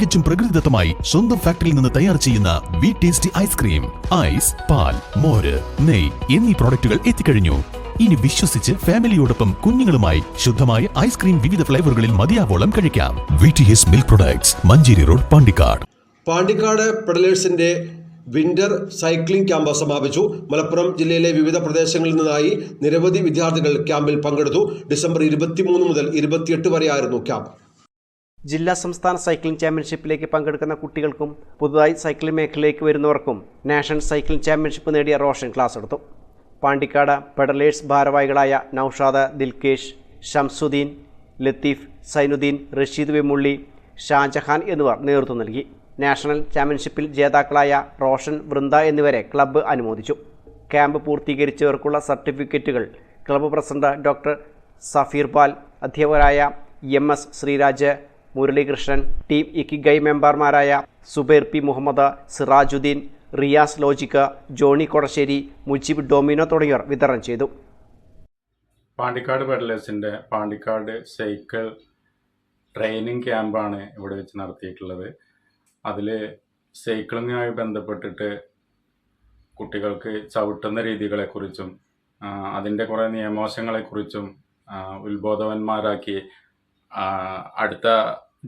തികച്ചും പ്രകൃതിദത്തമായി സ്വന്തം ഫാക്ടറിയിൽ നിന്ന് തയ്യാർ ചെയ്യുന്ന വി ടേസ്റ്റി ഐസ്ക്രീം ഐസ് പാൽ മോര് നെയ് എന്നീ പ്രോഡക്റ്റുകൾ എത്തിക്കഴിഞ്ഞു. ഇനി വിശ്വസിച്ച് ഫാമിലിയോടൊപ്പം കുഞ്ഞുങ്ങളുമായി ശുദ്ധമായ ഐസ്ക്രീം വിവിധ ഫ്ലേവറുകളിൽ മതിയാവോളം കഴിക്കാം. V T S milk products Manjeri road Pandikkad. Pandikkad പെഡലേഴ്സിന്റെ winter cycling camp സമാപിച്ചു. മലപ്പുറം ജില്ലയിലെ വിവിധ പ്രദേശങ്ങളിൽ നിന്നായി നിരവധി വിദ്യാർത്ഥികൾ ക്യാമ്പിൽ പങ്കെടുത്തു. ഡിസംബർ ഇരുപത്തിമൂന്ന് മുതൽ ഇരുപത്തിയെട്ട് വരെയായിരുന്നു ക്യാമ്പ്. ജില്ലാ സംസ്ഥാന സൈക്ലിംഗ് ചാമ്പ്യൻഷിപ്പിലേക്ക് പങ്കെടുക്കുന്ന കുട്ടികൾക്കും പുതുതായി സൈക്ലിംഗ് മേഖലയിലേക്ക് വരുന്നവർക്കും നാഷണൽ സൈക്ലിംഗ് ചാമ്പ്യൻഷിപ്പ് നേടിയ റോഷൻ ക്ലാസ് എടുത്തു. പാണ്ടിക്കാട് പെഡലേഴ്സ് ഭാരവാഹികളായ നൌഷാദ് ദിൽകേഷ് ഷംസുദ്ദീൻ ലത്തീഫ് സൈനുദ്ദീൻ റഷീദ് വെമുള്ളി ഷാജഹാൻ എന്നിവർ നേതൃത്വം നൽകി. നാഷണൽ ചാമ്പ്യൻഷിപ്പിൽ ജേതാക്കളായ റോഷൻ വൃന്ദ എന്നിവരെ ക്ലബ്ബ് അനുമോദിച്ചു. ക്യാമ്പ് പൂർത്തീകരിച്ചവർക്കുള്ള സർട്ടിഫിക്കറ്റുകൾ ക്ലബ്ബ് പ്രസിഡന്റ് ഡോക്ടർ സഫീർ പാൽ അധ്യാപകരായ M S Sreeraj Muralikrishnan team Ikigai മെമ്പർമാരായ Zubair P Muhammad Sirajuddin Riyas Logic Johnny Kodassery Mujeeb Domino തുടങ്ങിയവർ വിതരണം ചെയ്തു. പാണ്ടിക്കാട് പെഡലേഴ്സിന്റെ പാണ്ടിക്കാട് സൈക്കിൾ ട്രെയിനിങ് ക്യാമ്പാണ് ഇവിടെ വെച്ച് നടത്തിയിട്ടുള്ളത്. അതിൽ സൈക്ലിങ്ങുമായി ബന്ധപ്പെട്ടിട്ട് കുട്ടികൾക്ക് ചവിട്ടുന്ന രീതികളെക്കുറിച്ചും അതിന്റെ കുറേ നിയമവശങ്ങളെക്കുറിച്ചും ഉത്ബോധവന്മാരാക്കി അടുത്ത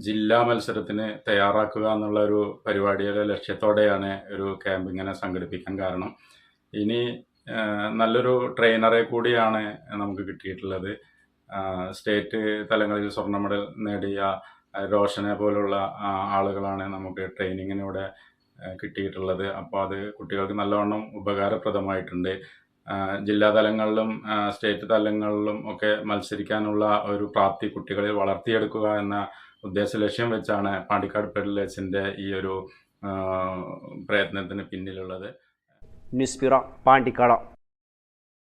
ജില്ലാ മത്സരത്തിന് തയ്യാറാക്കുക എന്നുള്ള ഒരു പരിപാടിയുടെ ലക്ഷ്യത്തോടെയാണ് ഒരു ക്യാമ്പ് ഇങ്ങനെ സംഘടിപ്പിക്കാൻ കാരണം. ഇനി നല്ലൊരു ട്രെയിനറെ കൂടിയാണ് നമുക്ക് കിട്ടിയിട്ടുള്ളത്. സ്റ്റേറ്റ് തലങ്ങളിൽ സ്വർണ മെഡൽ നേടിയ രോഷനെ പോലുള്ള ആളുകളാണ് നമുക്ക് ട്രെയിനിങ്ങിനൂടെ കിട്ടിയിട്ടുള്ളത്. അപ്പോൾ അത് കുട്ടികൾക്ക് നല്ലവണ്ണം ഉപകാരപ്രദമായിട്ടുണ്ട്. ജില്ലാ തലങ്ങളിലും സ്റ്റേറ്റ് തലങ്ങളിലും ഒക്കെ മത്സരിക്കാനുള്ള ഒരു പ്രാപ്തി കുട്ടികളിൽ വളർത്തിയെടുക്കുക എന്ന ഉദ്ദേശ ലക്ഷ്യം വെച്ചാണ് പാണ്ടിക്കാട് പെഡലേഴ്സിന്റെ ഈ ഒരു പ്രയത്നത്തിന് പിന്നിലുള്ളത്. News bureau Pandikkad